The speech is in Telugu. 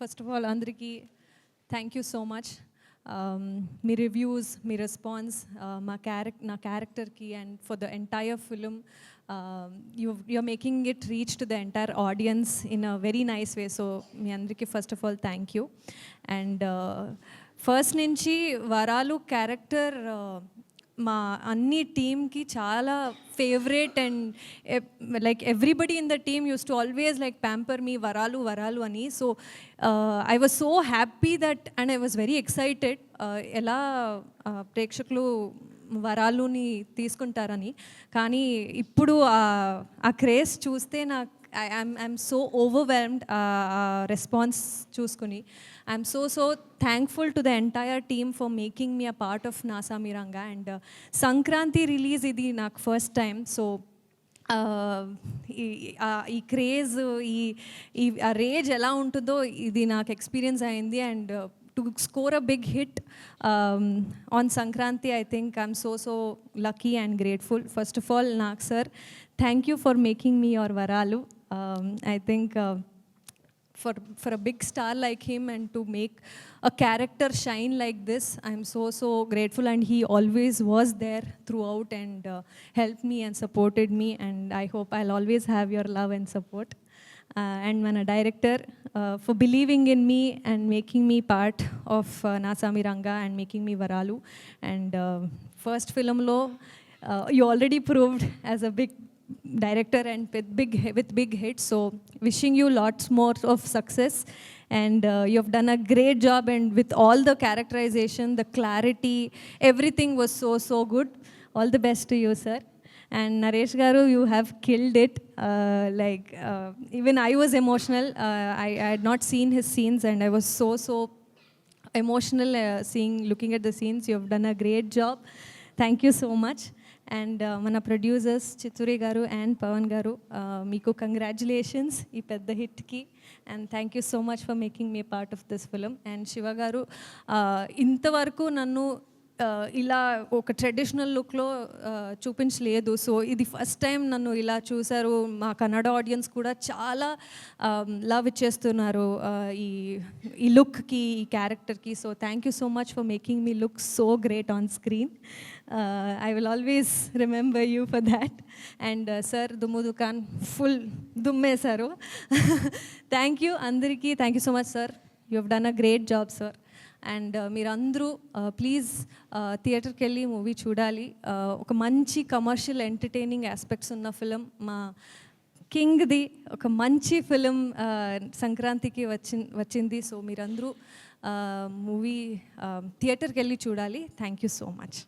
ఫస్ట్ ఆఫ్ ఆల్ అందరికీ థ్యాంక్ యూ సో మచ్ మీ రివ్యూస్ మీ రెస్పాన్స్ మా క్యారెక్ నా క్యారెక్టర్కి and for the entire film you you're making it reach to the entire audience in a very nice way so మీ అందరికీ first of all thank you and first uh, నుంచి వరాలు క్యారెక్టర్ మా అన్ని టీమ్కి చాలా favourite and like everybody in the team used to always like pamper me Varalu Varalu అని. So I was so happy that and I was very excited ఎలా ప్రేక్షకులు వరాలుని తీసుకుంటారని. కానీ ఇప్పుడు ఆ క్రేజ్ చూస్తే నాకు I'm I'm so overwhelmed response చూసుకుని. I'm so so thankful to the entire team for making me a part of NASA మీరంగా అండ్ సంక్రాంతి రిలీజ్ ఇది నాకు ఫస్ట్ టైం సో ఈ క్రేజ్ ఈ ఈ ఆ రేజ్ ఎలా ఉంటుందో ఇది నాకు ఎక్స్పీరియన్స్ అయింది and to score a big hit on Sankranti I think I'm so so lucky and grateful first of all నాకు sir thank you for making me your Varalu Um, I think uh, for, for a big star like him and to make a character shine like this, I'm so, so grateful. And he always was there throughout and uh, helped me and supported me. And I hope I'll always have your love and support. Uh, and a director uh, for believing in me and making me part of uh, Miranga and making me Varalu. And uh, first film lo, uh, you already proved as a big director and with big with big hits. So wishing you lots more of success, and uh, you have done a great job. And with all the characterization, the clarity, everything was so so good. All the best to you, sir. And Naresh Garu, you have killed it. Uh, like uh, even I was emotional. Uh, I, I had not seen his scenes, and I was so so emotional uh, seeing looking at the scenes. You have done a great job. Thank you so much. And uh, మన producers Chitturi garu and Pavan garu uh, మీకు కంగ్రాచులేషన్స్ ఈ పెద్ద హిట్కి. And thank you so much for making me part of this film and Shiva garu uh, ఇంతవరకు నన్ను ఇలా ఒక ట్రెడిషనల్ లుక్లో చూపించలేదు. సో ఇది ఫస్ట్ టైం నన్ను ఇలా చూశారు మా కన్నడ ఆడియన్స్ కూడా చాలా లవ్ ఇచ్చేస్తున్నారు ఈ ఈ లుక్కి ఈ క్యారెక్టర్కి so thank you so much for making me look so great on screen I will always remember you for that and sir దుమ్ము దుకాన్ ఫుల్ దుమ్మేశారు. థ్యాంక్ యూ అందరికీ. Thank you so much sir you have done a great job sir and uh, మీరందరూ uh, ప్లీజ్ uh, థియేటర్కి వెళ్ళి మూవీ చూడాలి. ఒక మంచి కమర్షియల్ ఎంటర్టైనింగ్ ఆస్పెక్ట్స్ ఉన్న ఫిలిం మా కింగ్ది ఒక మంచి ఫిలిం సంక్రాంతికి వచ్చి వచ్చింది. సో మీరందరూ మూవీ థియేటర్కి వెళ్ళి చూడాలి. Thank you so much